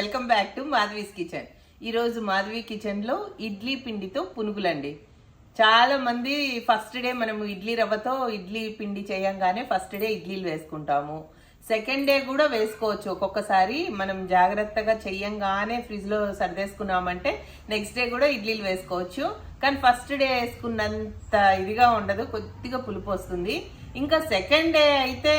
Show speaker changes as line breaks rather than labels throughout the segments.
Welcome back to Madhavi's kitchen. ఈరోజు మాధవి కిచెన్లో ఇడ్లీ పిండితో పునుగులండి. చాలా మంది ఫస్ట్ డే మనము ఇడ్లీ రవ్వతో ఇడ్లీ పిండి చేయంగానే ఫస్ట్ డే ఇడ్లీలు వేసుకుంటాము. సెకండ్ డే కూడా వేసుకోవచ్చు. ఒక్కొక్కసారి మనం జాగ్రత్తగా చెయ్యంగానే ఫ్రిడ్జ్లో సర్దేసుకున్నామంటే నెక్స్ట్ డే కూడా ఇడ్లీలు వేసుకోవచ్చు. కానీ ఫస్ట్ డే వేసుకున్నంత ఇదిగా ఉండదు. కొద్దిగా పులుపు వస్తుంది. ఇంకా సెకండ్ డే అయితే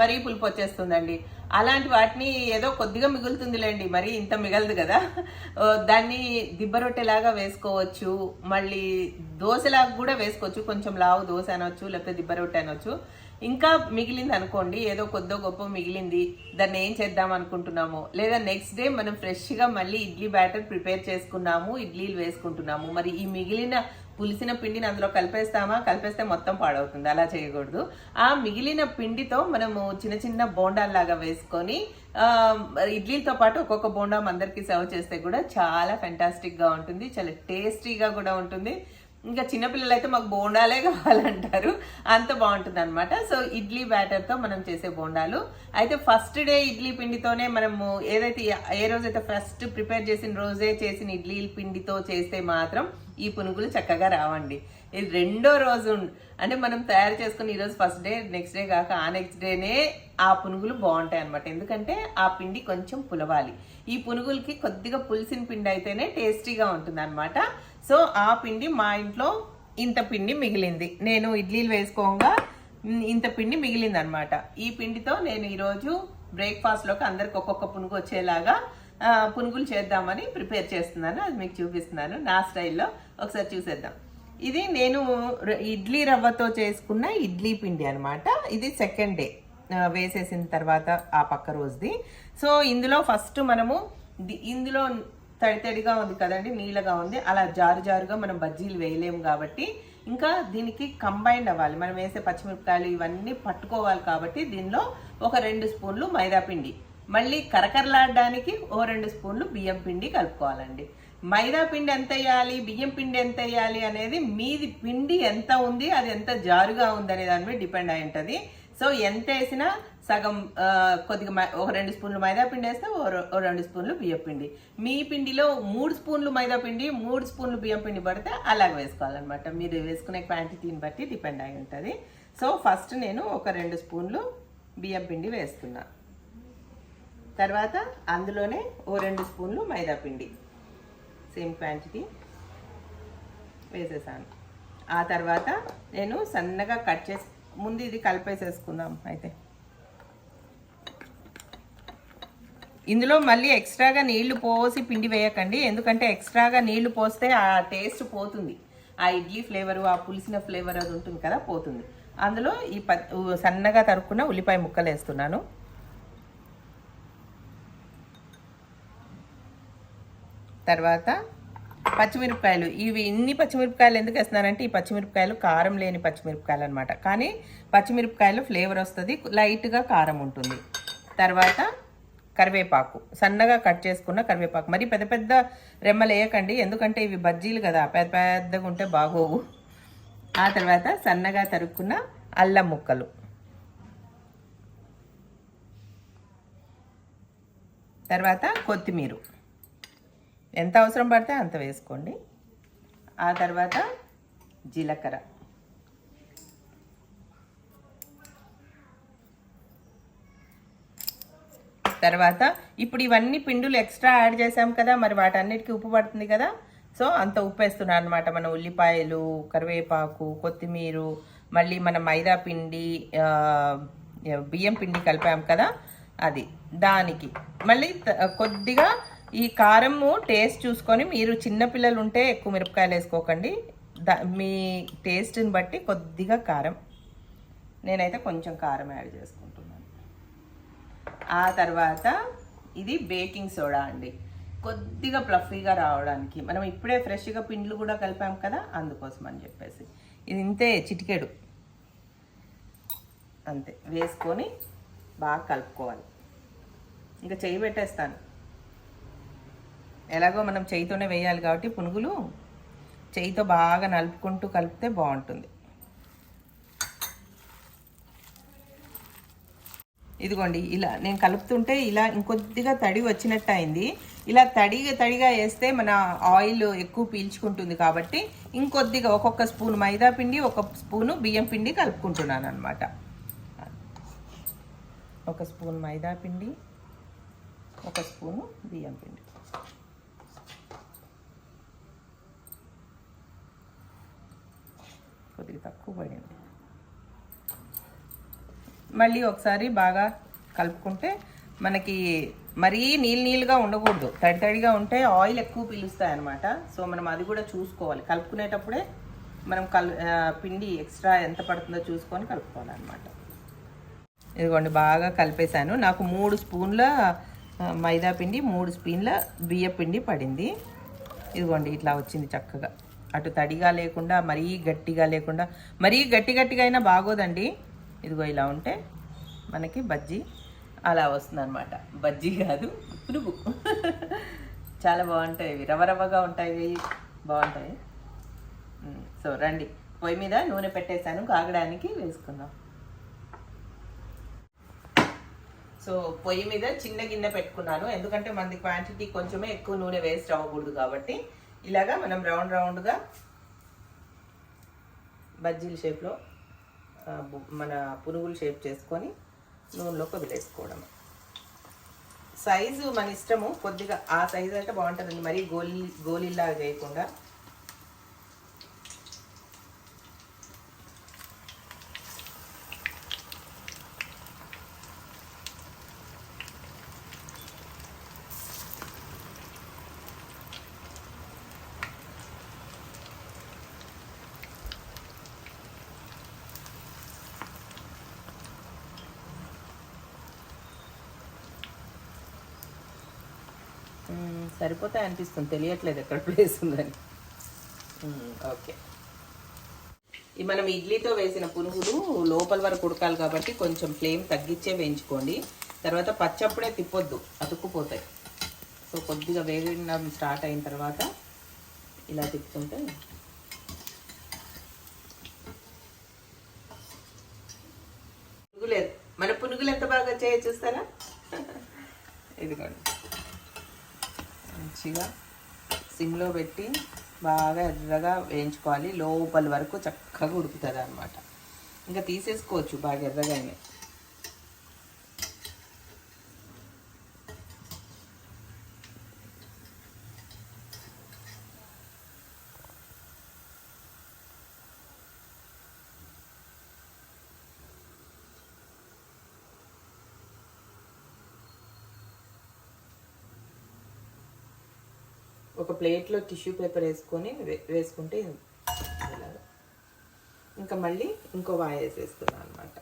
మరీ పులుపు వచ్చేస్తుందండి. అలాంటి వాటిని ఏదో కొద్దిగా మిగులుతుందిలేండి మరి ఇంత మిగలదు కదా. దాన్ని దిబ్బ రొట్టెలాగా వేసుకోవచ్చు మళ్ళీ దోశలాగా కూడా వేసుకోవచ్చు కొంచెం లావు దోశ అనొచ్చు లేకపోతే దిబ్బ రొట్టె అనొచ్చు. ఇంకా మిగిలింది అనుకోండి ఏదో కొద్దో గొప్ప మిగిలింది దాన్ని ఏం చేద్దాం అనుకుంటున్నాము? లేదా నెక్స్ట్ డే మనం ఫ్రెష్గా మళ్ళీ ఇడ్లీ బ్యాటర్ ప్రిపేర్ చేసుకున్నాము ఇడ్లీలు వేసుకుంటున్నాము. మరి ఈ మిగిలిన పులిసిన పిండిని అందులో కలిపేస్తామా? కలిపేస్తే మొత్తం పాడవుతుంది అలా చేయకూడదు. ఆ మిగిలిన పిండితో మనము చిన్న చిన్న బోండాల్లాగా వేసుకొని ఇడ్లీలతో పాటు ఒక్కొక్క బోండా అందరికి సర్వ్ చేస్తే కూడా చాలా ఫెంటాస్టిక్గా ఉంటుంది చాలా టేస్టీగా కూడా ఉంటుంది. ఇంకా చిన్నపిల్లలు అయితే మాకు బోండాలే కావాలంటారు. అంత బాగుంటుంది అనమాట సో ఇడ్లీ బ్యాటర్తో మనం చేసే బోండాలు. అయితే ఫస్ట్ డే ఇడ్లీ పిండితోనే మనము ఏదైతే ఏ రోజైతే ఫస్ట్ ప్రిపేర్ చేసిన రోజే చేసిన ఇడ్లీ పిండితో చేస్తే మాత్రం ఈ పునుగులు చక్కగా రావండి. ఇది రెండో రోజు అంటే మనం తయారు చేసుకుని ఈరోజు ఫస్ట్ డే నెక్స్ట్ డే కాక ఆ నెక్స్ట్ డేనే ఆ పునుగులు బాగుంటాయి అనమాట ఎందుకంటే ఆ పిండి కొంచెం పులవాలి. ఈ పునుగులకి కొద్దిగా పులిసిన పిండి అయితేనే టేస్టీగా ఉంటుంది అనమాట సో ఆ పిండి మా ఇంట్లో ఇంత పిండి మిగిలింది. నేను ఇడ్లీలు వేసుకోగా ఇంత పిండి మిగిలింది అనమాట ఈ పిండితో నేను ఈరోజు బ్రేక్ఫాస్ట్లోకి అందరికి ఒక్కొక్క పునుగు వచ్చేలాగా పునుగులు చేద్దామని ప్రిపేర్ చేస్తున్నాను. అది మీకు చూపిస్తున్నాను. నా స్టైల్లో ఒకసారి చూసేద్దాం. ఇది నేను ఇడ్లీ రవ్వతో చేసుకున్న ఇడ్లీ పిండి అనమాట. ఇది సెకండ్ డే వేసేసిన తర్వాత ఆ పక్క రోజుది. సో ఇందులో ఫస్ట్ మనము ఇందులో తడి తడిగా ఉంది కదండి నీళ్ళగా ఉంది. అలా జారు జారుగా మనం బజ్జీలు వేయలేము కాబట్టి ఇంకా దీనికి కంబైండ్ అవ్వాలి. మనం వేసే పచ్చిమిరపకాయలు ఇవన్నీ పట్టుకోవాలి కాబట్టి దీనిలో ఒక రెండు స్పూన్లు మైదా పిండి. మళ్ళీ కరకరలాడడానికి ఓ రెండు స్పూన్లు బియ్యం పిండి కలుపుకోవాలండి. మైదా పిండి ఎంత వేయాలి బియ్యం పిండి ఎంత వేయాలి అనేది మీది పిండి ఎంత ఉంది అది ఎంత జారుగా ఉంది అనే దాని మీద డిపెండ్ అయి ఉంటుంది. సో ఎంత వేసినా సగం కొద్దిగా ఒక రెండు స్పూన్లు మైదా పిండి వేస్తే ఓ ఓ రెండు స్పూన్లు బియ్యం పిండి. మీ పిండిలో మూడు స్పూన్లు మైదా పిండి మూడు స్పూన్లు బియ్యం పిండి పడితే అలాగ వేసుకోవాలన్నమాట. మీరు వేసుకునే క్వాంటిటీని బట్టి డిపెండ్ అయి ఉంటుంది. సో ఫస్ట్ నేను ఒక రెండు స్పూన్లు బియ్యం పిండి వేస్తున్నా తర్వాత అందులోనే ఓ రెండు స్పూన్లు మైదా పిండి. సేమ్ క్వాంటిటీ వేసేసాను. ఆ తర్వాత నేను సన్నగా కట్ చేసి ముందు ఇది కలిపేసేసుకుందాం అయితే. ఇందులో మళ్ళీ ఎక్స్ట్రాగా నీళ్ళు పోసి పిండి వేయకండి. ఎందుకంటే ఎక్స్ట్రాగా నీళ్ళు పోస్తే ఆ టేస్ట్ పోతుంది. ఆ ఇడ్లీ ఫ్లేవర్ ఆ పులిసిన ఫ్లేవర్ అది ఉంటుంది కదా పోతుంది. అందులో ఈ సన్నగా తరుక్కున్న ఉల్లిపాయ ముక్కలు వేస్తున్నాను. తర్వాత పచ్చిమిరపకాయలు. ఇవి ఇన్ని పచ్చిమిరపకాయలు ఎందుకు వేస్తున్నానంటే ఈ పచ్చిమిరపకాయలు కారం లేని పచ్చిమిరపకాయలు అనమాట కానీ పచ్చిమిరపకాయలు ఫ్లేవర్ వస్తుంది లైట్గా కారం ఉంటుంది. తర్వాత కరివేపాకు. సన్నగా కట్ చేసుకున్న కరివేపాకు. మరి పెద్ద పెద్ద రెమ్మలు వేయకండి. ఎందుకంటే ఇవి బజ్జీలు కదా. పెద్ద పెద్దగా ఉంటే బాగోవు. ఆ తర్వాత సన్నగా తరుక్కున్న అల్లం ముక్కలు. తర్వాత కొత్తిమీర. ఎంత అవసరం పడితే అంత వేసుకోండి. ఆ తర్వాత జీలకర్ర. తర్వాత ఇప్పుడు ఇవన్నీ పిండులు ఎక్స్ట్రా యాడ్ చేసాం కదా మరి వాటన్నిటికీ ఉప్పు పడుతుంది కదా. సో అంత ఉప్పు వేస్తున్నాను అనమాట మన ఉల్లిపాయలు కరివేపాకు కొత్తిమీర మళ్ళీ మన మైదా పిండి బియ్యం పిండి కలిపాం కదా అది దానికి. మళ్ళీ కొద్దిగా ఈ కారము టేస్ట్ చూసుకొని మీరు చిన్నపిల్లలు ఉంటే ఎక్కువ మిరపకాయలు వేసుకోకండి. దా మీ టేస్ట్ని బట్టి కొద్దిగా కారం. నేనైతే కొంచెం కారం యాడ్ చేస్తాను ఆ తర్వాత ఇది బేకింగ్ సోడా అండి. కొద్దిగా ప్లఫీగా రావడానికి. మనం ఇప్పుడే ఫ్రెష్గా పిండ్లు కూడా కలిపాం కదా అందుకోసం అని చెప్పేసి. ఇది ఇంతే చిటికెడు. అంతే. వేసుకొని బాగా కలుపుకోవాలి. ఇంకా చేయి పెట్టేస్తాను. ఎలాగో మనం చేయితోనే వేయాలి కాబట్టి పునుగులు చేయితో బాగా నలుపుకుంటూ కలిపితే బాగుంటుంది. ఇదిగోండి ఇలా నేను కలుపుతుంటే ఇలా ఇంకొద్దిగా తడి వచ్చినట్టు అయింది. ఇలా తడిగా తడిగా వేస్తే మన ఆయిల్ ఎక్కువ పీల్చుకుంటుంది కాబట్టి ఇంకొద్దిగా ఒక్కొక్క స్పూన్ మైదా పిండి ఒక స్పూను బియ్యం పిండి కలుపుకుంటున్నాను అనమాట ఒక స్పూన్ మైదా పిండి ఒక స్పూను బియ్యం పిండి. కొద్దిగా తక్కువ పడింది. మళ్ళీ ఒకసారి బాగా కలుపుకుంటే మనకి మరీ నీళ్ళు నీళ్ళుగా ఉండకూడదు. తడి తడిగా ఉంటే ఆయిల్ ఎక్కువ పీలుస్తాయి అనమాట సో మనం అది కూడా చూసుకోవాలి. కలుపుకునేటప్పుడే మనం కల్ పిండి ఎక్స్ట్రా ఎంత పడుతుందో చూసుకొని కలుపుకోవాలన్నమాట. ఇదిగోండి బాగా కలిపేశాను. నాకు మూడు స్పూన్ల మైదా పిండి మూడు స్పూన్ల బియ్య పిండి పడింది. ఇదిగోండి ఇట్లా వచ్చింది చక్కగా. అటు తడిగా లేకుండా మరీ గట్టిగా లేకుండా మరీ గట్టి గట్టిగా అయినా బాగోదండి. ఇదిగో ఇలా ఉంటే మనకి బజ్జీ అలా వస్తుంది అనమాట బజ్జీ కాదు పురుగు చాలా బాగుంటాయి ఇవి. రవ రవ్వగా ఉంటాయి ఇవి. బాగుంటాయి. సో రండి. పొయ్యి మీద నూనె పెట్టేశాను. కాగడానికి వేసుకుందాం. సో పొయ్యి మీద చిన్న గిన్నె పెట్టుకున్నాను. ఎందుకంటే మనది క్వాంటిటీ కొంచెమే ఎక్కువ నూనె వేస్ట్ అవ్వకూడదు కాబట్టి ఇలాగా మనం రౌండ్ రౌండ్గా బజ్జీల షేప్లో మన పునుగులు షేప్ చేసుకొని నూనెలో వదిలేసుకోవడం సైజు మన ఇష్టము కొద్దిగా ఆ సైజు అయితే బాగుంటుందండి. మరీ గోలీ గోలీలాగా చేయకుండా సరిపోతాయి అనిపిస్తుంది. తెలియట్లేదు ఎక్కడ ప్లేస్ ఉందని. ఓకే ఈ మనం ఇడ్లీతో వేసిన పునుగులు లోపల వరకు ఉడకాలి కాబట్టి కొంచెం ఫ్లేమ్ తగ్గించే వేయించుకోండి. తర్వాత పచ్చప్పుడే తిప్పొద్దు అతుక్కుపోతాయి. సో కొద్దిగా వేగడం స్టార్ట్ అయిన తర్వాత ఇలా తిప్పుకుంటే పునుగులేదు మన పునుగులు ఎంత బాగా వచ్చాయో చూస్తారా? ఇదిగోండి. మంచిగా సిమ్లో పెట్టి బాగా ఎర్రగా వేయించుకోవాలి. లోపల వరకు చక్కగా ఉడుకుతుంది అనమాట ఇంకా తీసేసుకోవచ్చు బాగా ఎర్రగానే ప్లేట్లో టిష్యూ పేపర్ వేసుకొని వే- వేసుకుంటే ఇంకా మళ్ళీ ఇంకో వాయ వేసేస్తున్నాను అనమాట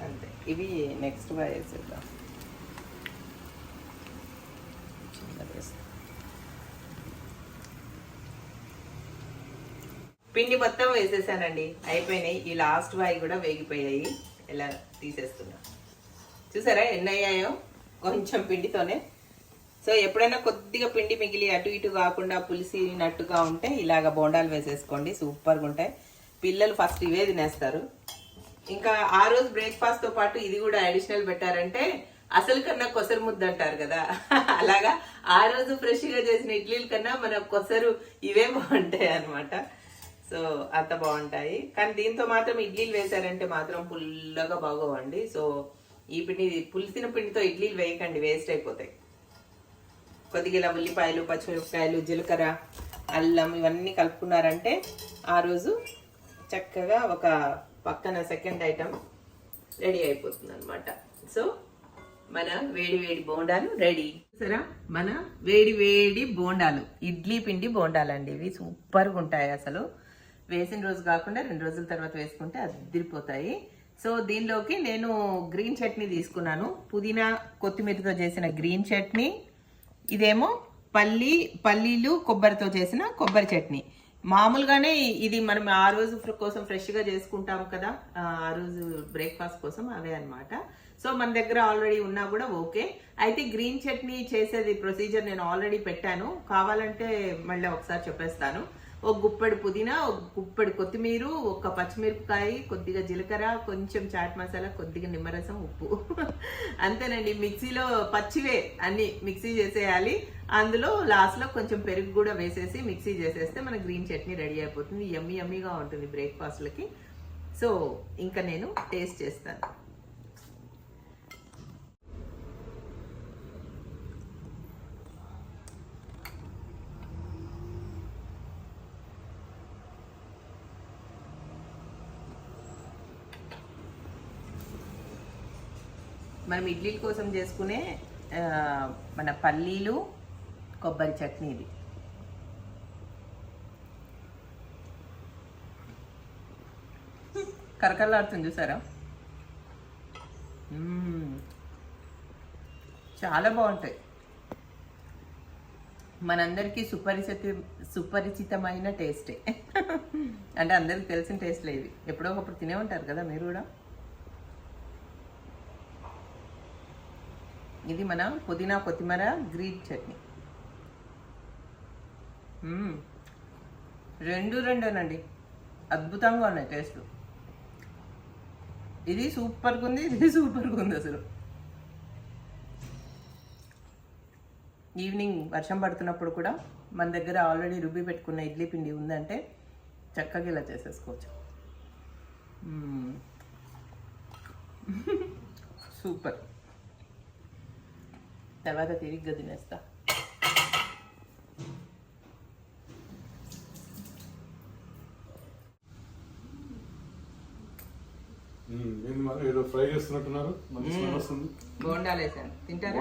అంతే ఇవి నెక్స్ట్ వాయ వేసేద్దాం. పిండి మొత్తం వేసేసానండి. అయిపోయినాయి. ఈ లాస్ట్ బాయ్ కూడా వేగిపోయాయి. ఇలా తీసేస్తున్నా. చూసారా ఎన్ని అయ్యాయో? కొంచెం పిండితోనే. సో ఎప్పుడైనా కొద్దిగా పిండి మిగిలి అటు ఇటు కాకుండా పులిసినట్టుగా ఉంటే ఇలాగ బోండాలు వేసేసుకోండి. సూపర్గా ఉంటాయి పిల్లలు ఫస్ట్ ఇవే తినేస్తారు. ఇంకా ఆ రోజు బ్రేక్ఫాస్ట్తో పాటు ఇది కూడా అడిషనల్ పెట్టారంటే అసలు కన్నా కొసరు ముద్ద అంటారు కదా. అలాగా ఆ రోజు ఫ్రెష్గా చేసిన ఇడ్లీల కన్నా మన కొసరు ఇవే బాగుంటాయి అన్నమాట. సో అంత బాగుంటాయి. కానీ దీంతో మాత్రం ఇడ్లీలు వేశారంటే మాత్రం పుల్లగా బాగోవండి. సో ఈ పిండి పులిసిన పిండితో ఇడ్లీలు వేయకండి వేస్ట్ అయిపోతాయి. కొద్దిగా ఇలా ఉల్లిపాయలు పచ్చిమిరపకాయలు జీలకర్ర అల్లం ఇవన్నీ కలుపుకున్నారంటే ఆ రోజు చక్కగా ఒక పక్కన సెకండ్ ఐటమ్ రెడీ అయిపోతుంది అనమాట సో మన వేడి వేడి బోండాలు రెడీ సరే మన వేడి వేడి బోండాలు. ఇడ్లీ పిండి బోండాలు అండి ఇవి సూపర్గా ఉంటాయి అసలు. వేసిన రోజు కాకుండా రెండు రోజుల తర్వాత వేసుకుంటే అదిరిపోతాయి. సో దీనిలోకి నేను గ్రీన్ చట్నీ తీసుకున్నాను. పుదీనా కొత్తిమీరతో చేసిన గ్రీన్ చట్నీ. ఇదేమో పల్లి పల్లీలు కొబ్బరితో చేసిన కొబ్బరి చట్నీ. మామూలుగానే ఇది మనం ఆ రోజు కోసం ఫ్రెష్గా చేసుకుంటాం కదా. ఆ ఆ రోజు బ్రేక్ఫాస్ట్ కోసం అవే అన్నమాట. సో మన దగ్గర ఆల్రెడీ ఉన్నా కూడా ఓకే. అయితే గ్రీన్ చట్నీ చేసేది ప్రొసీజర్ నేను ఆల్రెడీ పెట్టాను. కావాలంటే మళ్ళీ ఒకసారి చెప్పేస్తాను. ఒక గుప్పెడు పుదీనా ఒక గుప్పెడు కొత్తిమీర ఒక పచ్చిమిరపకాయ కొద్దిగా జీలకర్ర కొంచెం చాట్ మసాలా కొద్దిగా నిమ్మరసం ఉప్పు. అంతేనండి మిక్సీలో పచ్చివే అన్ని మిక్సీ చేసేయాలి. అందులో లాస్ట్లో కొంచెం పెరుగు కూడా వేసేసి మిక్సీ చేసేస్తే మన గ్రీన్ చట్నీ రెడీ అయిపోతుంది. ఎమ్మి ఎమ్మిగా ఉంటుంది బ్రేక్ఫాస్ట్లకి. సో ఇంకా నేను టేస్ట్ చేస్తాను. మనం ఇడ్లీల కోసం చేసుకునే మన పల్లీలు కొబ్బరి చట్నీ ఇది. కరకరలాడుతుంది చూసారా? చాలా బాగుంటాయి. మనందరికీ సుపరిచిత సుపరిచితమైన టేస్టే. అంటే అందరికి తెలిసిన టేస్ట్లే ఇవి. ఎప్పుడో ఒకప్పుడు తినే ఉంటారు కదా మీరు కూడా? ఇది మన పుదీనా కొత్తిమీర గ్రీన్ చట్నీ. రెండు రెండేనండి. అద్భుతంగా ఉన్నాయి టేస్ట్. ఇది సూపర్గా ఉంది ఇది సూపర్గా ఉంది అసలు. ఈవినింగ్ వర్షం పడుతున్నప్పుడు కూడా మన దగ్గర ఆల్రెడీ రుబ్బి పెట్టుకున్న ఇడ్లీ పిండి ఉందంటే చక్కగా ఇలా చేసేసుకోవచ్చు. సూపర్. తర్వాత తిరిగ్గా తినేస్తా.
ఏంది ఫ్రై చేస్తున్నట్టున్నారు. మంచి స్మెల్ వస్తుంది.
బోండాలు వేసాను. తింటారా?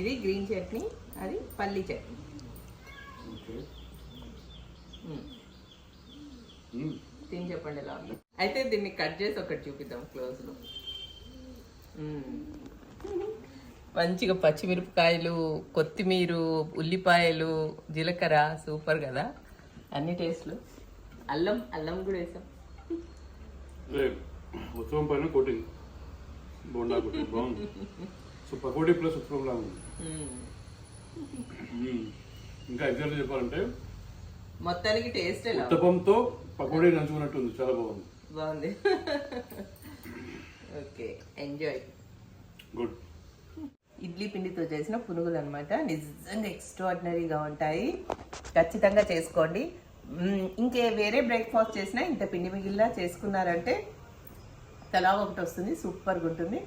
ఇది గ్రీన్ చట్నీ అది పల్లి చట్నీ.
ఓకే.
తిని చెప్పండి ఎలా ఉంది? అయితే దీన్ని కట్ చేసి ఒకటి చూపిద్దాం క్లోజ్లో. మ్మ్. మంచిగా పచ్చిమిరపకాయలు కొత్తిమీర ఉల్లిపాయలు జీలకర్ర సూపర్ కదా? అన్ని టేస్ట్లు అల్లం అల్లం కూడా వేసాం.
ఉత్సవం పైన కోటింగ్ బొండా కోటింగ్ బాగుంది. సో పకోడీ ప్లస్ ఉత్సవం లాగా ఉంది. ఇంకా ఎగ్జాక్ట్ చెప్పాలంటే
మొత్తానికి టేస్ట్?
ఉత్తపంతో పకోడీ నంచుకున్నట్టు ఉంది చాలా బాగుంది.
బాగుంది. Okay enjoy
good.
ఇడ్లీ పిండితో చేసిన పునుగులు అనమాట నిజంగా ఎక్స్ట్రాడినరీగా ఉంటాయి. ఖచ్చితంగా చేసుకోండి. ఇంకే వేరే బ్రేక్ఫాస్ట్ చేసినా ఇంత పిండి మిగిలిన చేసుకున్నారంటే తలా ఒకటి వస్తుంది సూపర్గా ఉంటుంది.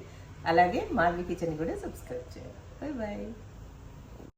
అలాగే మాధవి కిచెన్ కూడా సబ్స్క్రైబ్ చేయండి. Bye bye